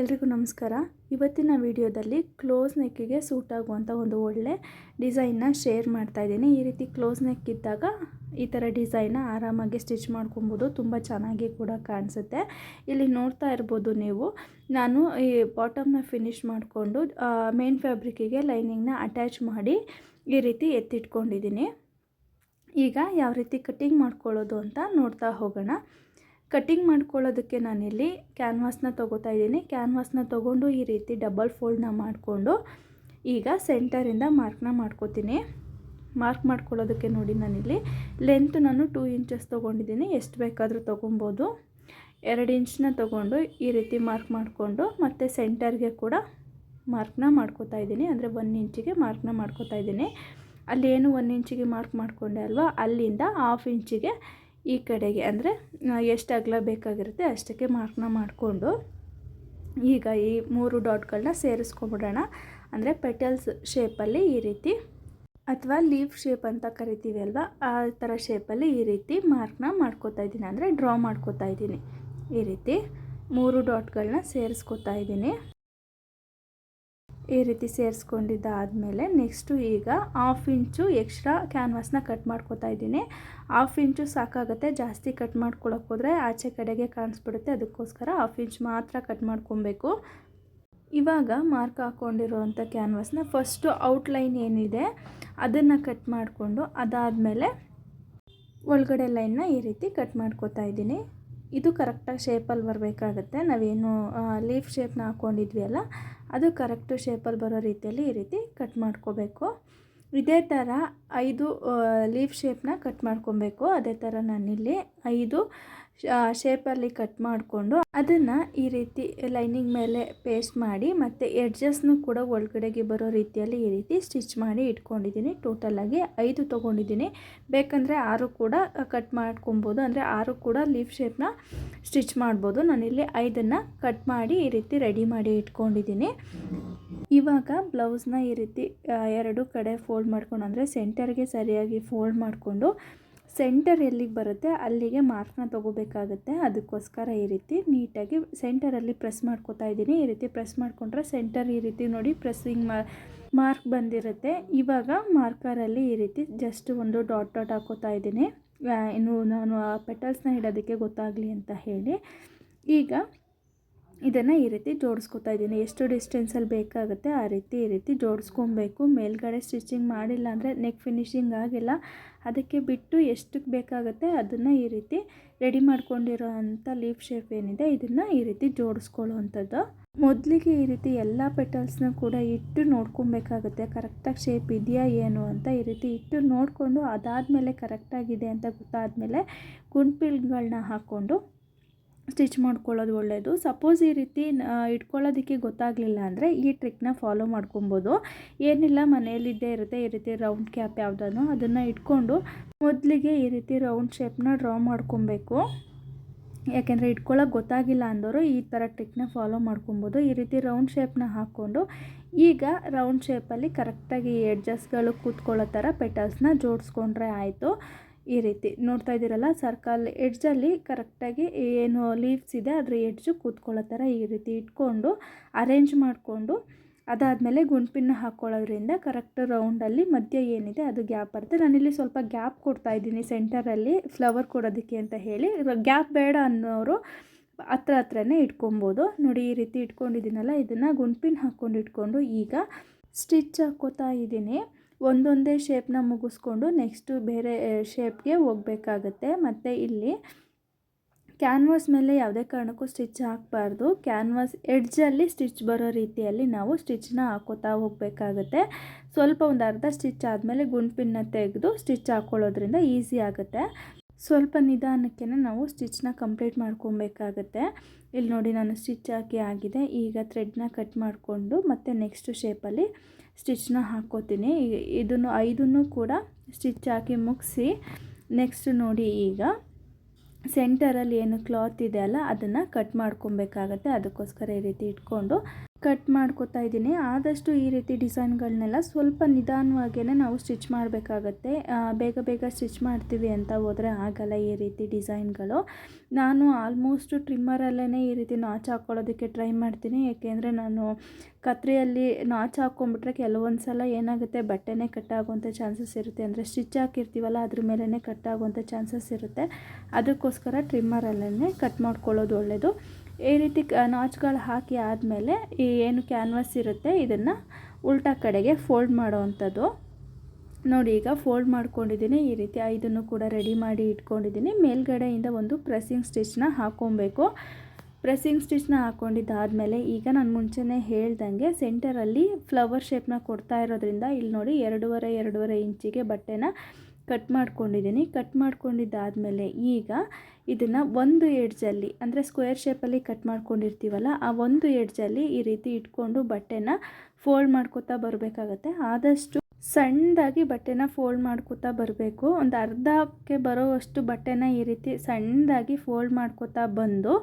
ಎಲ್ರಿಗೂ ನಮಸ್ಕಾರ. ಇವತ್ತಿನ ವಿಡಿಯೋದಲ್ಲಿ ಕ್ಲೋಸ್ ನೆಕ್ಕಿಗೆ ಸೂಟ್ ಆಗುವಂಥ ಒಂದು ಒಳ್ಳೆ ಡಿಸೈನ್ನ ಶೇರ್ ಮಾಡ್ತಾ ಇದ್ದೀನಿ. ಈ ರೀತಿ ಕ್ಲೋಸ್ ನೆಕ್ ಇದ್ದಾಗ ಈ ಥರ ಡಿಸೈನ್ನ ಆರಾಮಾಗಿ ಸ್ಟಿಚ್ ಮಾಡ್ಕೊಬೋದು. ತುಂಬ ಚೆನ್ನಾಗಿ ಕೂಡ ಕಾಣಿಸುತ್ತೆ. ಇಲ್ಲಿ ನೋಡ್ತಾ ಇರ್ಬೋದು ನೀವು, ನಾನು ಈ ಬಾಟಮ್ನ ಫಿನಿಶ್ ಮಾಡಿಕೊಂಡು ಮೇನ್ ಫ್ಯಾಬ್ರಿಕ್ಕಿಗೆ ಲೈನಿಂಗ್ನ ಅಟ್ಯಾಚ್ ಮಾಡಿ ಈ ರೀತಿ ಎತ್ತಿಟ್ಕೊಂಡಿದ್ದೀನಿ. ಈಗ ಯಾವ ರೀತಿ ಕಟ್ಟಿಂಗ್ ಮಾಡ್ಕೊಳ್ಳೋದು ಅಂತ ನೋಡ್ತಾ ಹೋಗೋಣ. ಕಟ್ಟಿಂಗ್ ಮಾಡ್ಕೊಳ್ಳೋದಕ್ಕೆ ನಾನಿಲ್ಲಿ ಕ್ಯಾನ್ವಾಸ್ನ ತೊಗೋತಾ ಇದ್ದೀನಿ. ಕ್ಯಾನ್ವಾಸ್ನ ತೊಗೊಂಡು ಈ ರೀತಿ ಡಬಲ್ ಫೋಲ್ಡ್ನ ಮಾಡಿಕೊಂಡು ಈಗ ಸೆಂಟರಿಂದ ಮಾರ್ಕ್ನ ಮಾಡ್ಕೋತೀನಿ. ಮಾರ್ಕ್ ಮಾಡ್ಕೊಳ್ಳೋದಕ್ಕೆ ನೋಡಿ ನಾನಿಲ್ಲಿ ಲೆಂತ್ ನಾನು ಟೂ ಇಂಚಸ್ ತೊಗೊಂಡಿದ್ದೀನಿ. ಎಷ್ಟು ಬೇಕಾದರೂ ತೊಗೊಬೋದು. ಎರಡು ಇಂಚನ್ನ ತೊಗೊಂಡು ಈ ರೀತಿ ಮಾರ್ಕ್ ಮಾಡಿಕೊಂಡು ಮತ್ತು ಸೆಂಟರ್ಗೆ ಕೂಡ ಮಾರ್ಕ್ನ ಮಾಡ್ಕೋತಾ ಇದ್ದೀನಿ. ಅಂದರೆ ಒನ್ ಇಂಚಿಗೆ ಮಾರ್ಕ್ನ ಮಾಡ್ಕೋತಾ ಇದ್ದೀನಿ. ಅಲ್ಲಿ ಏನು ಒನ್ ಇಂಚಿಗೆ ಮಾರ್ಕ್ ಮಾಡಿಕೊಂಡೆ ಅಲ್ವಾ? ಅಲ್ಲಿಂದ ಹಾಫ್ ಇಂಚಿಗೆ ಈ ಕಡೆಗೆ ಅಂದರೆ ಎಷ್ಟು ಅಗಲ ಬೇಕಾಗಿರುತ್ತೆ ಅಷ್ಟಕ್ಕೆ ಮಾರ್ಕ್ನ ಮಾಡಿಕೊಂಡು, ಈಗ ಈ ಮೂರು ಡಾಟ್ಗಳನ್ನ ಸೇರಿಸ್ಕೊಂಬಿಡೋಣ. ಅಂದರೆ ಪೆಟಲ್ಸ್ ಶೇಪಲ್ಲಿ ಈ ರೀತಿ, ಅಥವಾ ಲೀಫ್ ಶೇಪ್ ಅಂತ ಕರಿತೀವಿ ಅಲ್ವಾ, ಆ ಥರ ಶೇಪಲ್ಲಿ ಈ ರೀತಿ ಮಾರ್ಕ್ನ ಮಾಡ್ಕೋತಾ ಇದ್ದೀನಿ. ಅಂದರೆ ಡ್ರಾ ಮಾಡ್ಕೋತಾ ಇದ್ದೀನಿ. ಈ ರೀತಿ ಮೂರು ಡಾಟ್ಗಳನ್ನ ಸೇರಿಸ್ಕೋತಾ ಇದ್ದೀನಿ. ಈ ರೀತಿ ಸೇರಿಸ್ಕೊಂಡಿದ್ದಾದಮೇಲೆ ನೆಕ್ಸ್ಟು ಈಗ ಹಾಫ್ ಇಂಚು ಎಕ್ಸ್ಟ್ರಾ ಕ್ಯಾನ್ವಾಸ್ನ ಕಟ್ ಮಾಡ್ಕೋತಾ ಇದ್ದೀನಿ. ಹಾಫ್ ಇಂಚು ಸಾಕಾಗುತ್ತೆ, ಜಾಸ್ತಿ ಕಟ್ ಮಾಡ್ಕೊಳಕ್ಕೆ ಹೋದರೆ ಆಚೆ ಕಡೆಗೆ ಕಾಣಿಸ್ಬಿಡುತ್ತೆ, ಅದಕ್ಕೋಸ್ಕರ ಹಾಫ್ ಇಂಚ್ ಮಾತ್ರ ಕಟ್ ಮಾಡ್ಕೊಬೇಕು. ಇವಾಗ ಮಾರ್ಕ್ ಹಾಕ್ಕೊಂಡಿರೋವಂಥ ಕ್ಯಾನ್ವಾಸ್ನ ಫಸ್ಟು ಔಟ್ಲೈನ್ ಏನಿದೆ, ಅದನ್ನು ಕಟ್ ಮಾಡಿಕೊಂಡು ಅದಾದಮೇಲೆ ಒಳಗಡೆ ಲೈನ್ನ ಈ ರೀತಿ ಕಟ್ ಮಾಡ್ಕೋತಾ ಇದ್ದೀನಿ. ಇದು ಕರೆಕ್ಟಾಗಿ ಶೇಪಲ್ಲಿ ಬರಬೇಕಾಗತ್ತೆ. ನಾವೇನು ಲೀಫ್ ಶೇಪ್ನ ಹಾಕ್ಕೊಂಡಿದ್ವಿ ಅಲ್ಲ, ಅದು ಕರೆಕ್ಟ್ ಶೇಪಲ್ಲಿ ಬರೋ ರೀತಿಯಲ್ಲಿ ಈ ರೀತಿ ಕಟ್ ಮಾಡ್ಕೋಬೇಕು. ಇದೇ ಥರ ಐದು ಲೀಫ್ ಶೇಪ್ನ ಕಟ್ ಮಾಡ್ಕೊಬೇಕು. ಅದೇ ಥರ ನಾನಿಲ್ಲಿ ಐದು ಶೇಪಲ್ಲಿ ಕಟ್ ಮಾಡಿಕೊಂಡು ಅದನ್ನು ಈ ರೀತಿ ಲೈನಿಂಗ್ ಮೇಲೆ ಪೇಸ್ಟ್ ಮಾಡಿ ಮತ್ತು ಎಡ್ಜಸ್ನು ಕೂಡ ಒಳಗಡೆಗೆ ಬರೋ ರೀತಿಯಲ್ಲಿ ಈ ರೀತಿ ಸ್ಟಿಚ್ ಮಾಡಿ ಇಟ್ಕೊಂಡಿದ್ದೀನಿ. ಟೋಟಲಾಗಿ ಐದು ತೊಗೊಂಡಿದ್ದೀನಿ. ಬೇಕಂದರೆ ಆರು ಕೂಡ ಕಟ್ ಮಾಡ್ಕೊಬೋದು. ಅಂದರೆ ಆರು ಕೂಡ ಲೀಫ್ ಶೇಪ್ನ ಸ್ಟಿಚ್ ಮಾಡ್ಬೋದು. ನಾನಿಲ್ಲಿ ಐದನ್ನು ಕಟ್ ಮಾಡಿ ಈ ರೀತಿ ರೆಡಿ ಮಾಡಿ ಇಟ್ಕೊಂಡಿದ್ದೀನಿ. ಇವಾಗ ಬ್ಲೌಸ್ನ ಈ ರೀತಿ ಎರಡು ಕಡೆ ಫೋಲ್ಡ್ ಮಾಡ್ಕೊಂಡು, ಅಂದರೆ ಸೆಂಟರ್ಗೆ ಸರಿಯಾಗಿ ಫೋಲ್ಡ್ ಮಾಡಿಕೊಂಡು ಸೆಂಟರ್ ಎಲ್ಲಿಗೆ ಬರುತ್ತೆ, ಅಲ್ಲಿಗೆ ಮಾರ್ಕ್ನ ತೊಗೋಬೇಕಾಗುತ್ತೆ. ಅದಕ್ಕೋಸ್ಕರ ಈ ರೀತಿ ನೀಟಾಗಿ ಸೆಂಟರಲ್ಲಿ ಪ್ರೆಸ್ ಮಾಡ್ಕೋತಾ ಇದ್ದೀನಿ. ಈ ರೀತಿ ಪ್ರೆಸ್ ಮಾಡಿಕೊಂಡ್ರೆ ಸೆಂಟರ್ ಈ ರೀತಿ ನೋಡಿ ಪ್ರೆಸ್ಸಿಂಗ್ ಮಾರ್ಕ್ ಬಂದಿರುತ್ತೆ. ಇವಾಗ ಮಾರ್ಕರಲ್ಲಿ ಈ ರೀತಿ ಜಸ್ಟ್ ಒಂದು ಡಾಟ್ ಡಾಟ್ ಹಾಕೋತಾ ಇದ್ದೀನಿ. ಇನ್ನು ನಾನು ಆ ಪೆಟಲ್ಸ್ನ ಇಡೋದಕ್ಕೆ ಗೊತ್ತಾಗಲಿ ಅಂತ ಹೇಳಿ. ಈಗ ಇದನ್ನು ಈ ರೀತಿ ಜೋಡಿಸ್ಕೊತಾ ಇದ್ದೀನಿ. ಎಷ್ಟು ಡಿಸ್ಟೆನ್ಸಲ್ಲಿ ಬೇಕಾಗುತ್ತೆ ಆ ರೀತಿ ಈ ರೀತಿ ಜೋಡಿಸ್ಕೊಬೇಕು. ಮೇಲ್ಗಡೆ ಸ್ಟಿಚಿಂಗ್ ಮಾಡಿಲ್ಲ ಅಂದರೆ ನೆಕ್ ಫಿನಿಶಿಂಗ್ ಆಗಿಲ್ಲ. ಅದಕ್ಕೆ ಬಿಟ್ಟು ಎಷ್ಟಕ್ಕೆ ಬೇಕಾಗುತ್ತೆ ಅದನ್ನು ಈ ರೀತಿ ರೆಡಿ ಮಾಡ್ಕೊಂಡಿರೋ ಅಂಥ ಲೀಫ್ ಶೇಪ್ ಏನಿದೆ ಇದನ್ನು ಈ ರೀತಿ ಜೋಡಿಸ್ಕೊಳ್ಳೋ ಅಂಥದ್ದು ಮೊದಲಿಗೆ ಈ ರೀತಿ ಎಲ್ಲ ಪೆಟಲ್ಸ್ನ ಕೂಡ ಇಟ್ಟು ನೋಡ್ಕೊಬೇಕಾಗುತ್ತೆ. ಕರೆಕ್ಟಾಗಿ ಶೇಪ್ ಇದೆಯಾ ಏನು ಅಂತ ಈ ರೀತಿ ಇಟ್ಟು ನೋಡಿಕೊಂಡು ಅದಾದಮೇಲೆ ಕರೆಕ್ಟಾಗಿದೆ ಅಂತ ಗೊತ್ತಾದಮೇಲೆ ಗುಂಡ್ಪಿಲ್ಗಳನ್ನ ಹಾಕ್ಕೊಂಡು ಸ್ಟಿಚ್ ಮಾಡ್ಕೊಳ್ಳೋದು ಒಳ್ಳೆಯದು ಸಪೋಸ್ ಈ ರೀತಿ ಇಟ್ಕೊಳ್ಳೋದಕ್ಕೆ ಗೊತ್ತಾಗಲಿಲ್ಲ ಅಂದರೆ ಈ ಟ್ರಿಕ್ನ ಫಾಲೋ ಮಾಡ್ಕೊಬೋದು. ಏನಿಲ್ಲ, ಮನೆಯಲ್ಲಿದ್ದೇ ಇರುತ್ತೆ. ಈ ರೀತಿ ರೌಂಡ್ ಕ್ಯಾಪ್ ಯಾವುದನ್ನು ಅದನ್ನು ಇಟ್ಕೊಂಡು ಮೊದಲಿಗೆ ಈ ರೀತಿ ರೌಂಡ್ ಶೇಪ್ನ ಡ್ರಾ ಮಾಡ್ಕೊಬೇಕು. ಯಾಕೆಂದರೆ ಇಟ್ಕೊಳ್ಳೋಕೆ ಗೊತ್ತಾಗಿಲ್ಲ ಅಂದವರು ಈ ಥರ ಟ್ರಿಕ್ನ ಫಾಲೋ ಮಾಡ್ಕೊಬೋದು. ಈ ರೀತಿ ರೌಂಡ್ ಶೇಪ್ನ ಹಾಕ್ಕೊಂಡು ಈಗ ರೌಂಡ್ ಶೇಪಲ್ಲಿ ಕರೆಕ್ಟಾಗಿ ಎಡ್ಜಸ್ಟ್ಗಳು ಕೂತ್ಕೊಳ್ಳೋ ಥರ ಪೆಟಲ್ಸ್ನ ಜೋಡಿಸ್ಕೊಂಡ್ರೆ ಆಯಿತು. ಈ ರೀತಿ ನೋಡ್ತಾ ಇದ್ದೀರಲ್ಲ, ಸರ್ಕಲ್ ಎಡ್ಜಲ್ಲಿ ಕರೆಕ್ಟಾಗಿ ಏನು ಲೀವ್ಸ್ ಇದೆ, ಅದರ ಎಡ್ಜು ಕೂತ್ಕೊಳ್ಳೋ ಥರ ಈ ರೀತಿ ಇಟ್ಕೊಂಡು ಅರೇಂಜ್ ಮಾಡಿಕೊಂಡು ಅದಾದಮೇಲೆ ಗುಂಪಿನ ಹಾಕ್ಕೊಳ್ಳೋದ್ರಿಂದ ಕರೆಕ್ಟ್ ರೌಂಡಲ್ಲಿ ಮಧ್ಯ ಏನಿದೆ ಅದು ಗ್ಯಾಪ್ ಬರುತ್ತೆ. ನಾನಿಲ್ಲಿ ಸ್ವಲ್ಪ ಗ್ಯಾಪ್ ಕೊಡ್ತಾ ಇದ್ದೀನಿ ಸೆಂಟರಲ್ಲಿ ಫ್ಲವರ್ ಕೊಡೋದಕ್ಕೆ ಅಂತ ಹೇಳಿ. ಗ್ಯಾಪ್ ಬೇಡ ಅನ್ನೋರು ಹತ್ರ ಹತ್ರನೇ ಇಟ್ಕೊಬೋದು. ನೋಡಿ ಈ ರೀತಿ ಇಟ್ಕೊಂಡಿದ್ದೀನಲ್ಲ, ಇದನ್ನು ಗುಂಪಿನ ಹಾಕ್ಕೊಂಡು ಇಟ್ಕೊಂಡು ಈಗ ಸ್ಟಿಚ್ ಹಾಕ್ಕೋತಾ ಇದ್ದೀನಿ. ಒಂದೊಂದೇ ಶೇಪ್ನ ಮುಗಿಸ್ಕೊಂಡು ನೆಕ್ಸ್ಟು ಬೇರೆ ಶೇಪ್ಗೆ ಹೋಗಬೇಕಾಗತ್ತೆ. ಮತ್ತು ಇಲ್ಲಿ ಕ್ಯಾನ್ವಾಸ್ ಮೇಲೆ ಯಾವುದೇ ಕಾರಣಕ್ಕೂ ಸ್ಟಿಚ್ ಹಾಕಬಾರ್ದು. ಕ್ಯಾನ್ವಾಸ್ ಎಡ್ಜಲ್ಲಿ ಸ್ಟಿಚ್ ಬರೋ ರೀತಿಯಲ್ಲಿ ನಾವು ಸ್ಟಿಚ್ನ ಹಾಕೋತಾ ಹೋಗಬೇಕಾಗತ್ತೆ. ಸ್ವಲ್ಪ ಒಂದು ಅರ್ಧ ಸ್ಟಿಚ್ ಆದಮೇಲೆ ಗುಂಡ್ಪಿನ್ನ ತೆಗೆದು ಸ್ಟಿಚ್ ಹಾಕ್ಕೊಳ್ಳೋದ್ರಿಂದ ಈಸಿ ಆಗುತ್ತೆ. ಸ್ವಲ್ಪ ನಿಧಾನಕ್ಕೆ ನಾವು ಸ್ಟಿಚ್ನ ಕಂಪ್ಲೀಟ್ ಮಾಡ್ಕೊಬೇಕಾಗತ್ತೆ. ಇಲ್ಲಿ ನೋಡಿ ನಾನು ಸ್ಟಿಚ್ ಹಾಕಿ ಆಗಿದೆ. ಈಗ ಥ್ರೆಡ್ನ ಕಟ್ ಮಾಡಿಕೊಂಡು ಮತ್ತು ನೆಕ್ಸ್ಟ್ ಶೇಪಲ್ಲಿ ಸ್ಟಿಚ್ನ ಹಾಕ್ಕೋತೀನಿ ಇದನ್ನು ಐದನ್ನು ಕೂಡ ಸ್ಟಿಚ್ ಹಾಕಿ ಮುಗಿಸಿ ನೆಕ್ಸ್ಟ್ ನೋಡಿ ಈಗ ಸೆಂಟರಲ್ಲಿ ಏನು ಕ್ಲಾತ್ ಇದೆ ಅಲ್ಲ ಅದನ್ನು ಕಟ್ ಮಾಡ್ಕೊಬೇಕಾಗತ್ತೆ. ಅದಕ್ಕೋಸ್ಕರ ಈ ರೀತಿ ಇಟ್ಕೊಂಡು ಕಟ್ ಮಾಡ್ಕೊತಾ ಇದ್ದೀನಿ. ಆದಷ್ಟು ಈ ರೀತಿ ಡಿಸೈನ್ಗಳನ್ನೆಲ್ಲ ಸ್ವಲ್ಪ ನಿಧಾನವಾಗೇ ನಾವು ಸ್ಟಿಚ್ ಮಾಡಬೇಕಾಗತ್ತೆ. ಬೇಗ ಬೇಗ ಸ್ಟಿಚ್ ಮಾಡ್ತೀವಿ ಅಂತ ಹೋದರೆ ಆಗಲ್ಲ ಈ ರೀತಿ ಡಿಸೈನ್ಗಳು. ನಾನು ಆಲ್ಮೋಸ್ಟ್ ಟ್ರಿಮ್ಮರಲ್ಲೇ ಈ ರೀತಿ ನಾಚ್ ಹಾಕ್ಕೊಳ್ಳೋದಕ್ಕೆ ಟ್ರೈ ಮಾಡ್ತೀನಿ. ಏಕೆಂದರೆ ನಾನು ಕತ್ರಿಯಲ್ಲಿ ನಾಚ್ ಹಾಕ್ಕೊಂಬಿಟ್ರೆ ಕೆಲವೊಂದು ಸಲ ಏನಾಗುತ್ತೆ, ಬಟ್ಟೆನೇ ಕಟ್ ಆಗುವಂಥ ಚಾನ್ಸಸ್ ಇರುತ್ತೆ. ಅಂದರೆ ಸ್ಟಿಚ್ ಹಾಕಿರ್ತೀವಲ್ಲ, ಅದ್ರ ಮೇಲೇ ಕಟ್ ಆಗುವಂಥ ಚಾನ್ಸಸ್ ಇರುತ್ತೆ. ಅದಕ್ಕೋಸ್ಕರ ಟ್ರಿಮ್ಮರಲ್ಲೇ ಕಟ್ ಮಾಡ್ಕೊಳ್ಳೋದು ಒಳ್ಳೆಯದು ಈ ರೀತಿ ನಾಚ್ಗಳು ಹಾಕಿ ಆದಮೇಲೆ ಈ ಏನು ಕ್ಯಾನ್ವಾಸ್ ಇರುತ್ತೆ, ಇದನ್ನು ಉಲ್ಟಾ ಕಡೆಗೆ ಫೋಲ್ಡ್ ಮಾಡೋವಂಥದ್ದು. ನೋಡಿ, ಈಗ ಫೋಲ್ಡ್ ಮಾಡ್ಕೊಂಡಿದ್ದೀನಿ. ಈ ರೀತಿ ಐದನ್ನು ಕೂಡ ರೆಡಿ ಮಾಡಿ ಇಟ್ಕೊಂಡಿದ್ದೀನಿ. ಮೇಲ್ಗಡೆಯಿಂದ ಒಂದು ಪ್ರೆಸ್ಸಿಂಗ್ ಸ್ಟಿಚ್ನ ಹಾಕ್ಕೊಬೇಕು ಪ್ರೆಸ್ಸಿಂಗ್ ಸ್ಟಿಚ್ನ ಹಾಕ್ಕೊಂಡಿದ್ದಾದಮೇಲೆ ಈಗ ನಾನು ಮುಂಚೆನೇ ಹೇಳ್ದಂಗೆ ಸೆಂಟರಲ್ಲಿ ಫ್ಲವರ್ ಶೇಪ್ನ ಕೊಡ್ತಾ ಇರೋದ್ರಿಂದ, ಇಲ್ಲಿ ನೋಡಿ ಎರಡೂವರೆ ಎರಡೂವರೆ ಇಂಚಿಗೆ ಬಟ್ಟೆನ ಕಟ್ ಮಾಡ್ಕೊಂಡಿದ್ದೀನಿ. ಕಟ್ ಮಾಡ್ಕೊಂಡಿದ್ದಾದಮೇಲೆ ಈಗ ಇದನ್ನು ಒಂದು ಎಡ್ಜಲ್ಲಿ ಅಂದರೆ ಸ್ಕ್ವೇರ್ ಶೇಪಲ್ಲಿ ಕಟ್ ಮಾಡ್ಕೊಂಡಿರ್ತೀವಲ್ಲ, ಆ ಒಂದು ಎಡ್ಜಲ್ಲಿ ಈ ರೀತಿ ಇಟ್ಕೊಂಡು ಬಟ್ಟೆನ ಫೋಲ್ಡ್ ಮಾಡ್ಕೋತಾ ಬರಬೇಕಾಗತ್ತೆ. ಆದಷ್ಟು ಸಣ್ಣದಾಗಿ ಬಟ್ಟೆನ ಫೋಲ್ಡ್ ಮಾಡ್ಕೋತಾ ಬರಬೇಕು. ಒಂದು ಅರ್ಧಕ್ಕೆ ಬರೋವಷ್ಟು ಬಟ್ಟೆನ ಈ ರೀತಿ ಸಣ್ಣದಾಗಿ ಫೋಲ್ಡ್ ಮಾಡ್ಕೋತಾ ಬಂದು,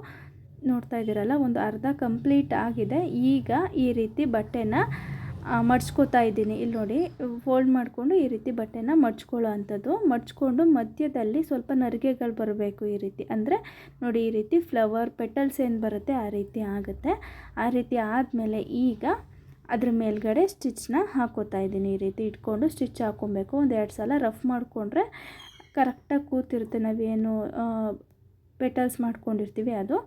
ನೋಡ್ತಾ ಇದ್ದೀರಲ್ಲ, ಒಂದು ಅರ್ಧ ಕಂಪ್ಲೀಟ್ ಆಗಿದೆ. ಈಗ ಈ ರೀತಿ ಬಟ್ಟೆನ ಮಡ್ಚ್ಕೋತಾ ಇದ್ದೀನಿ. ಇಲ್ಲಿ ನೋಡಿ ಫೋಲ್ಡ್ ಮಾಡಿಕೊಂಡು ಈ ರೀತಿ ಬಟ್ಟೆನ ಮಡ್ಚ್ಕೊಳ್ಳೋ ಅಂಥದ್ದು. ಮಡ್ಚ್ಕೊಂಡು ಮಧ್ಯದಲ್ಲಿ ಸ್ವಲ್ಪ ನರಿಗೆಗಳು ಬರಬೇಕು ಈ ರೀತಿ. ಅಂದರೆ ನೋಡಿ, ಈ ರೀತಿ ಫ್ಲವರ್ ಪೆಟಲ್ಸ್ ಏನು ಬರುತ್ತೆ, ಆ ರೀತಿ ಆಗುತ್ತೆ. ಆ ರೀತಿ ಆದಮೇಲೆ ಈಗ ಅದ್ರ ಮೇಲ್ಗಡೆ ಸ್ಟಿಚ್ನ ಹಾಕೋತಾ ಇದ್ದೀನಿ. ಈ ರೀತಿ ಇಟ್ಕೊಂಡು ಸ್ಟಿಚ್ ಹಾಕ್ಕೊಬೇಕು ಒಂದು ಎರಡು ಸಲ ರಫ್ ಮಾಡಿಕೊಂಡ್ರೆ ಕರೆಕ್ಟಾಗಿ ಕೂತಿರುತ್ತೆ. ನಾವೇನು ಪೆಟಲ್ಸ್ ಮಾಡ್ಕೊಂಡಿರ್ತೀವಿ, ಅದು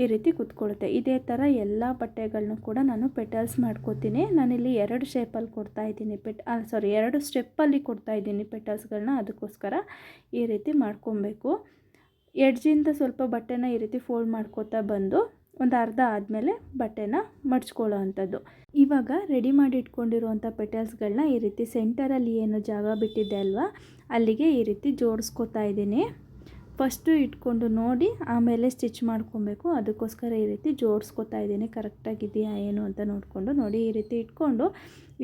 ಈ ರೀತಿ ಕುತ್ಕೊಳ್ಳುತ್ತೆ. ಇದೇ ಥರ ಎಲ್ಲ ಬಟ್ಟೆಗಳನ್ನೂ ಕೂಡ ನಾನು ಪೆಟಲ್ಸ್ ಮಾಡ್ಕೋತೀನಿ. ನಾನಿಲ್ಲಿ ಎರಡು ಶೇಪಲ್ಲಿ ಕೊಡ್ತಾ ಇದ್ದೀನಿ ಪೆಟ್ ಸಾರಿ ಎರಡು ಸ್ಟೆಪ್ಪಲ್ಲಿ ಕೊಡ್ತಾ ಇದ್ದೀನಿ ಪೆಟಲ್ಸ್ಗಳನ್ನ ಅದಕ್ಕೋಸ್ಕರ ಈ ರೀತಿ ಮಾಡ್ಕೊಬೇಕು. ಎಡ್ಜಿಂದ ಸ್ವಲ್ಪ ಬಟ್ಟೆನ ಈ ರೀತಿ ಫೋಲ್ಡ್ ಮಾಡ್ಕೋತಾ ಬಂದು ಒಂದು ಅರ್ಧ ಆದಮೇಲೆ ಬಟ್ಟೆನ ಮಡ್ಚ್ಕೊಳ್ಳೋ ಅಂಥದ್ದು. ಇವಾಗ ರೆಡಿ ಮಾಡಿ ಇಟ್ಕೊಂಡಿರುವಂಥ ಪೆಟಲ್ಸ್ಗಳನ್ನ ಈ ರೀತಿ ಸೆಂಟರಲ್ಲಿ ಏನು ಜಾಗ ಬಿಟ್ಟಿದೆ ಅಲ್ವಾ, ಅಲ್ಲಿಗೆ ಈ ರೀತಿ ಜೋಡಿಸ್ಕೋತಾ ಇದ್ದೀನಿ. ಫಸ್ಟು ಇಟ್ಕೊಂಡು ನೋಡಿ ಆಮೇಲೆ ಸ್ಟಿಚ್ ಮಾಡ್ಕೊಬೇಕು. ಅದಕ್ಕೋಸ್ಕರ ಈ ರೀತಿ ಜೋಡಿಸ್ಕೊತಾ ಇದ್ದೀನಿ. ಕರೆಕ್ಟಾಗಿದೆಯಾ ಏನು ಅಂತ ನೋಡಿಕೊಂಡು ನೋಡಿ ಈ ರೀತಿ ಇಟ್ಕೊಂಡು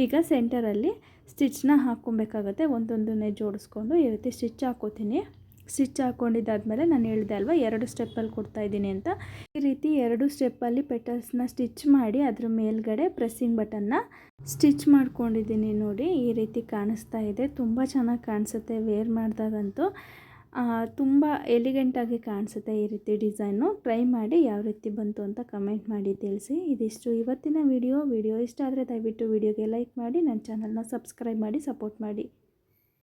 ಈಗ ಸೆಂಟರಲ್ಲಿ ಸ್ಟಿಚ್ನ ಹಾಕ್ಕೊಬೇಕಾಗತ್ತೆ. ಒಂದೊಂದನ್ನೇ ಜೋಡಿಸ್ಕೊಂಡು ಈ ರೀತಿ ಸ್ಟಿಚ್ ಹಾಕೋತೀನಿ ಸ್ಟಿಚ್ ಹಾಕ್ಕೊಂಡಿದ್ದಾದ್ಮೇಲೆ ನಾನು ಹೇಳಿದೆ ಅಲ್ವಾ, ಎರಡು ಸ್ಟೆಪ್ಪಲ್ಲಿ ಕೊಡ್ತಾಯಿದ್ದೀನಿ ಅಂತ. ಈ ರೀತಿ ಎರಡು ಸ್ಟೆಪ್ಪಲ್ಲಿ ಪೆಟಲ್ಸ್ನ ಸ್ಟಿಚ್ ಮಾಡಿ ಅದ್ರ ಮೇಲ್ಗಡೆ ಪ್ರೆಸ್ಸಿಂಗ್ ಬಟನ್ನ ಸ್ಟಿಚ್ ಮಾಡ್ಕೊಂಡಿದ್ದೀನಿ ನೋಡಿ. ಈ ರೀತಿ ಕಾಣಿಸ್ತಾ ಇದೆ. ತುಂಬ ಚೆನ್ನಾಗಿ ಕಾಣಿಸುತ್ತೆ. ವೇರ್ ಮಾಡಿದಾಗಂತೂ ತುಂಬ ಎಲಿಗೆಂಟಾಗಿ ಕಾಣಿಸುತ್ತೆ ಈ ರೀತಿ ಡಿಸೈನು ಟ್ರೈ ಮಾಡಿ ಯಾವ ರೀತಿ ಬಂತು ಅಂತ ಕಮೆಂಟ್ ಮಾಡಿ ತಿಳಿಸಿ. ಇದಿಷ್ಟು ಇವತ್ತಿನ ವಿಡಿಯೋ ವಿಡಿಯೋ ಇಷ್ಟ ಆದರೆ ದಯವಿಟ್ಟು ವಿಡಿಯೋಗೆ ಲೈಕ್ ಮಾಡಿ, ನನ್ನ ಚಾನಲ್ನ ಸಬ್ಸ್ಕ್ರೈಬ್ ಮಾಡಿ ಸಪೋರ್ಟ್ ಮಾಡಿ.